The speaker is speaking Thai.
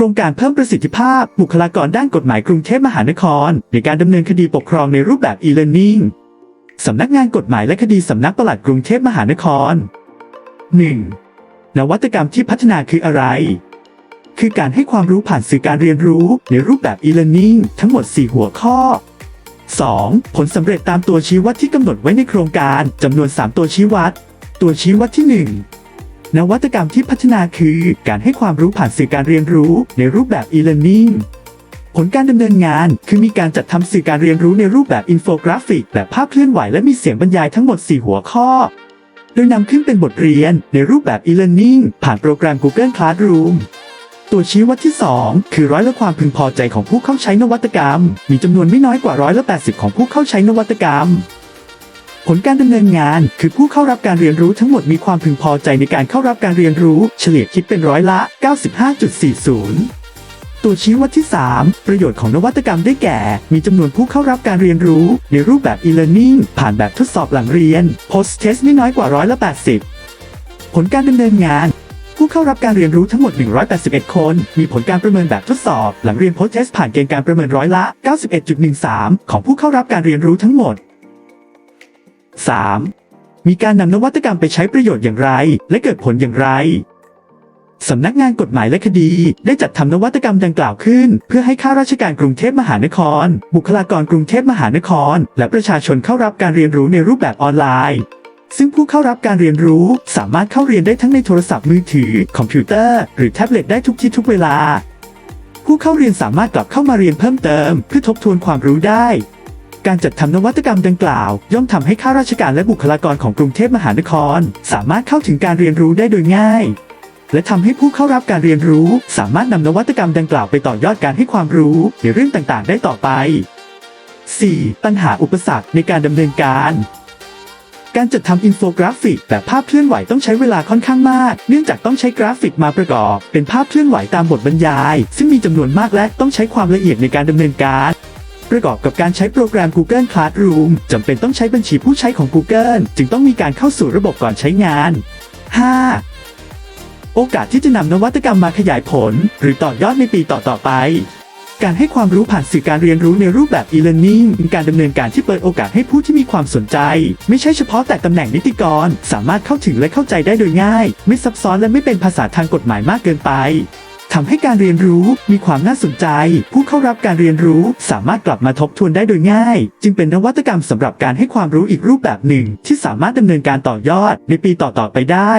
ครงการเพิ่มประสิทธิภาพ บุคลากรด้านกฎหมายกรุงเทพมหานคร ในการดำเนินคดีปกครองในรูปแบบ e-learning สำนักงานกฎหมายและคดีสำนักปลัดกรุงเทพมหานคร 1. นวัตกรรมที่พัฒนาคืออะไร คือการให้ความรู้ผ่านสื่อการเรียนรู้ในรูปแบบ e-learning ทั้งหมด 4 หัวข้อ 2. ผลสำเร็จตามตัวชี้วัดที่กำหนดไว้ในโครงการจำนวน 3 ตัวชี้วัด ตัวชี้วัดที่ 1 นวัตกรรมที่พัฒนาคือการให้ความรู้ผ่านสื่อการเรียนรู้ในรูปแบบ e-learning ผลการดำเนินงาน คือมีการจัดทำสื่อการเรียนรู้ในรูปแบบอินโฟกราฟิก แบบภาพเคลื่อนไหวและมีเสียงบรรยายทั้งหมด 4 หัวข้อ โดยนำขึ้นเป็นบทเรียนในรูปแบบ e-learning ผ่านโปรแกรม Google Classroom ตัวชี้วัดที่ 2 คือร้อยละความพึงพอใจของผู้เข้าใช้นวัตกรรม มีจำนวนไม่น้อยกว่าร้อยละ80 ของผู้เข้าใช้นวัตกรรม ผลการดำเนินงาน คือผู้เข้ารับการเรียนรู้ทั้งหมดมีความพึงพอใจในการเข้ารับการเรียนรู้ เฉลี่ยคิดเป็นร้อยละ 95.40ตัวชี้วัดที่ 3 ประโยชน์ของนวัตกรรมได้แก่ มีจำนวนผู้เข้ารับการเรียนรู้ ในรูปแบบ e-learning ผ่านแบบทดสอบหลังเรียน post test ไม่น้อยกว่าร้อยละ 80 ผลการดำเนินงาน ผู้เข้ารับการเรียนรู้ทั้งหมด 181 คน มีผลการประเมินแบบทดสอบ หลังเรียน post test ผ่านเกณฑ์การประเมินร้อยละ 91.13 ของผู้เข้ารับการเรียนรู้ทั้งหมด 3. มีการนำนวัตกรรมไปใช้ประโยชน์อย่างไร และเกิดผลอย่างไรสำนักงานกฎหมายและคดี ได้จัดทำนวัตกรรมดังกล่าวขึ้น เพื่อให้ข้าราชการกรุงเทพมหานคร บุคลากรกรุงเทพมหานคร และประชาชนเข้ารับการเรียนรู้ในรูปแบบออนไลน์ ซึ่งผู้เข้ารับการเรียนรู้สามารถเข้าเรียนได้ทั้งในโทรศัพท์มือถือ คอมพิวเตอร์ หรือแท็บเล็ตได้ทุกที่ทุกเวลา ผู้เข้าเรียนสามารถกลับเข้ามาเรียนเพิ่มเติม เพื่อทบทวนความรู้ได้ การจัดทำนวัตกรรมดังกล่าว ย่อมทำให้ข้าราชการและบุคลากรของกรุงเทพมหานคร สามารถเข้าถึงการเรียนรู้ได้โดยง่าย และทำให้ผู้เข้ารับการเรียนรู้ สามารถนำนวัตกรรมดังกล่าวไปต่อยอดการให้ความรู้ในเรื่องต่างๆ ได้ต่อไป 4. ปัญหาอุปสรรคในการดำเนินการการจัดทำอินโฟกราฟิกแบบภาพเคลื่อนไหวต้องใช้เวลาค่อนข้างมาก เนื่องจากต้องใช้กราฟิกมาประกอบ เป็นภาพเคลื่อนไหวตามบทบรรยาย ซึ่งมีจำนวนมากและต้องใช้ความละเอียดในการดำเนินการ ประกอบกับการใช้โปรแกรม Google Classroom จำเป็นต้องใช้บัญชีผู้ใช้ของ Google จึงต้องมีการเข้าสู่ระบบก่อนใช้งาน 5. โอกาสที่จะนำนวัตกรรมมาขยายผล หรือต่อยอดในปีต่อๆไปการให้ความรู้ผ่านสื่อการเรียนรู้ในรูปแบบ e-learning เป็นการดำเนินการที่เปิดโอกาสให้ผู้ที่มีความสนใจ ไม่ใช่เฉพาะแต่ตำแหน่งนิติกร สามารถเข้าถึงและเข้าใจได้โดยง่าย ไม่ซับซ้อนและไม่เป็นภาษาทางกฎหมายมากเกินไป ทำให้การเรียนรู้มีความน่าสนใจ ผู้เข้ารับการเรียนรู้สามารถกลับมาทบทวนได้โดยง่าย จึงเป็นนวัตกรรมสำหรับการให้ความรู้อีกรูปแบบหนึ่ง ที่สามารถดำเนินการต่อยอดในปีต่อๆไปได้